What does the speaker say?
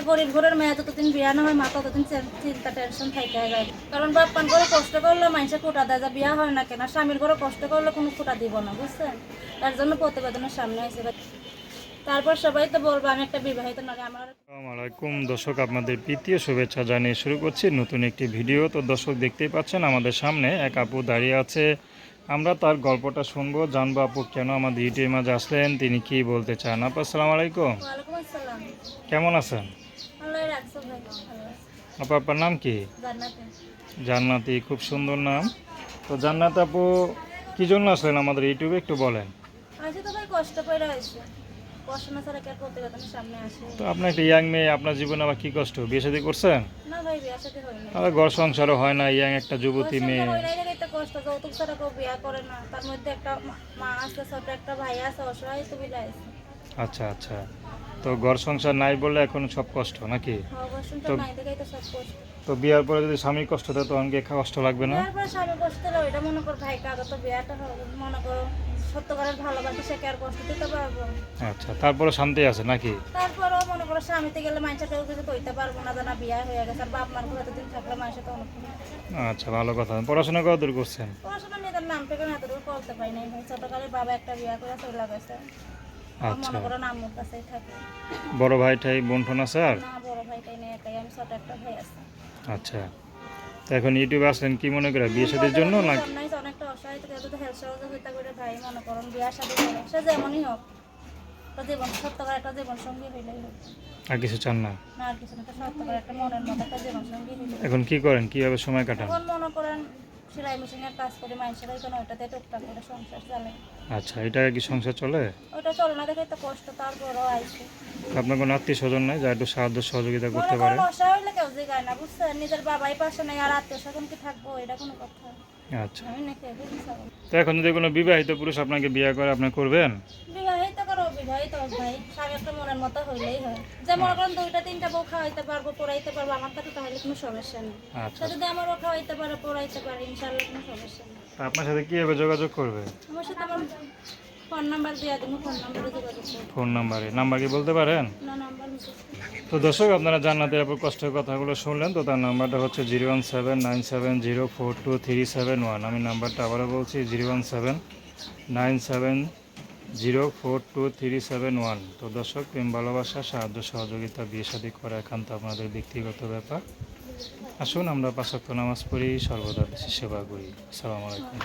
একটা গরিব ঘরের মেয়ে যতদিন বিয়া না হয় মা ততদিন চিন্তা টেনশন থাকে যায় কারণ বাপ্পান করে কষ্ট করলে মানুষে কুটা দেয় যা বিয়া হয় না কেন? স্বামীর ঘরে কষ্ট করলে কোনো কুটা দিব না বুঝছেন? তার জন্য প্রতিবেদনের সামনে আছে তারপর সবাই তো বলব আমি একটা বিবাহিত নারী আমার আলাইকুম। দর্শক আপনাদের প্রীতীয় শুভেচ্ছা জানিয়ে শুরু করছি নতুন একটি ভিডিও। তো দর্শক দেখতেই পাচ্ছেন আমাদের সামনে এক আপু দাঁড়িয়ে আছে। আমরা তার গল্পটা শুনব জানব আপু কেন আমাদের ইউটিউবের মাঝে আসলেন তিনি কি বলতে চান? আপু আসসালামু আলাইকুম। আসসালাম। কেমন আছেন আল্লাহ রাখছো ভাই ভালো আছে আপু আপনার নাম কি? জান্নাতে। খুব সুন্দর নাম। তো জান্নাত আপু কি জন্য আসলেন আমাদের ইউটিউবে একটু বলেন। তো আপনার একটা ইয়াং মেয়ে আপনার জীবনে আবার কি কষ্ট? বিয়ে শাদী করছেন? ঘর সংসারও হয় না ইয়াং একটা যুবতী মেয়ে। কষ্ট। যৌতুক ছাড়া কেউ বিয়া করে না। তার মধ্যে একটা মা- মা আছে ছোট একটা ভাই আছে অসহায় তো আছে। আচ্ছা আচ্ছা। তো ঘর সংসার নাই বলে এখন সব কষ্ট নাকি? অবশ্যই তো- তো বিয়ার পরে যদি স্বামী কষ্ট দেয় তখন কি কষ্ট লাগবে না? বিয়ার পরে স্বামী কষ্ট দিলে ওইটা মনে কর ভাই কাগজ তো বিয়াটা মনে করো সত্যকারের ভালোবাসা সে কি আর কষ্ট দিতে পারব? আচ্ছা তারপরে শান্তি আছে নাকি? তারপরেও মনে করো স্বামীতে গেলে মানুষের কেউ কিছু কইতে পারব না জানা বিয়া হয়ে গেছে আর বাপ মার ঘরে এতদিন থাকলে মানুষের তো আচ্ছা ভালো কথা। পড়াশোনা কত দূর করছেন? পড়াশোনা নিজের নাম থেকে এতটুকু করতে পারি নাই। ছোটকালে বাবা একটা বিয়া করে চলে গেছে। আচ্ছা। বড় ভাই ঠাই বোন আছে আর ভাইটাই আচ্ছা। তো এখন ইউটিউবে আসলেন কি মনে করে? বিয়ে শাদীর জন্য না অনেকটা অসহায় হেল্প সহযোগিতা করে ভাই মনে করুন বিয়ার সাথে করে সে যেমনই হোক জীবন সত্যকার একটা জীবন সঙ্গী হইলেই আর কিছু চান না? না আর কিছু না সত্যকার একটা মনের মতো একটা জীবন সঙ্গী এখন কি করেন? কীভাবে সময় কাটান? এখন মনে করেন সেলাই মেশিনের কাজ করে মানুষের ওইখানে ওইটাতে টুকটাক করে সংসার চলে আচ্ছা এটা কি সংসার চলে? ওইটা চলে না দেখে তো কষ্ট তারপরও আইছে। আপনার কোনো আত্মীয় স্বজন নাই যা একটু সাহায্য সহযোগিতা করতে পারে? অসহায় হইলে কেউ জিগায় না বুঝছেন? নিজের বাবাই পাশে নেই আর আত্মীয় স্বজন কি থাকব এটা কোনো কথা। আচ্ছা। আমি নাকি তো এখন যদি কোনো বিবাহিত পুরুষ আপনাকে বিয়ে করে আপনি করবেন? বিবাহিত করো বিবাহিত ভাই স্বামী একটা মনের মতো হইলেই হয়। যে মনে করেন দুইটা তিনটা বউ খাওয়াইতে পারব পড়াইতে পারব আমার কাছে তাহলে কোনো সমস্যা নেই। আচ্ছা। সে যদি আমারও খাওয়াইতে পারে পড়াইতে পারে ইনশাল্লাহ কোনো সমস্যা নেই। আপনার সাথে কীভাবে যোগাযোগ করবে? আমার সাথে আমার ফোন নাম্বার দিয়ে দেবো ফোন নাম্বারে যোগাযোগ করব। ফোন নাম্বারে। নাম্বার কি বলতে পারেন? না নাম্বার তো দর্শক আপনারা জান্নাতের আপর কষ্টের কথাগুলো শুনলেন তো তার নাম্বারটা হচ্ছে zero one seven nine seven zero four two three seven one. আমি নাম্বারটা আবারও বলছি zero one seven nine seven zero four two three seven one. তো দর্শক, প্রেম, ভালোবাসা, সাহায্য, সহযোগিতা, বিয়ে শাদী করা একান্ত আপনাদের ব্যক্তিগত ব্যাপার। আসুন আমরা পাশাক্ত নামাজ পড়ি, সর্বদা দেশের সেবা করি। আসসালামু আলাইকুম।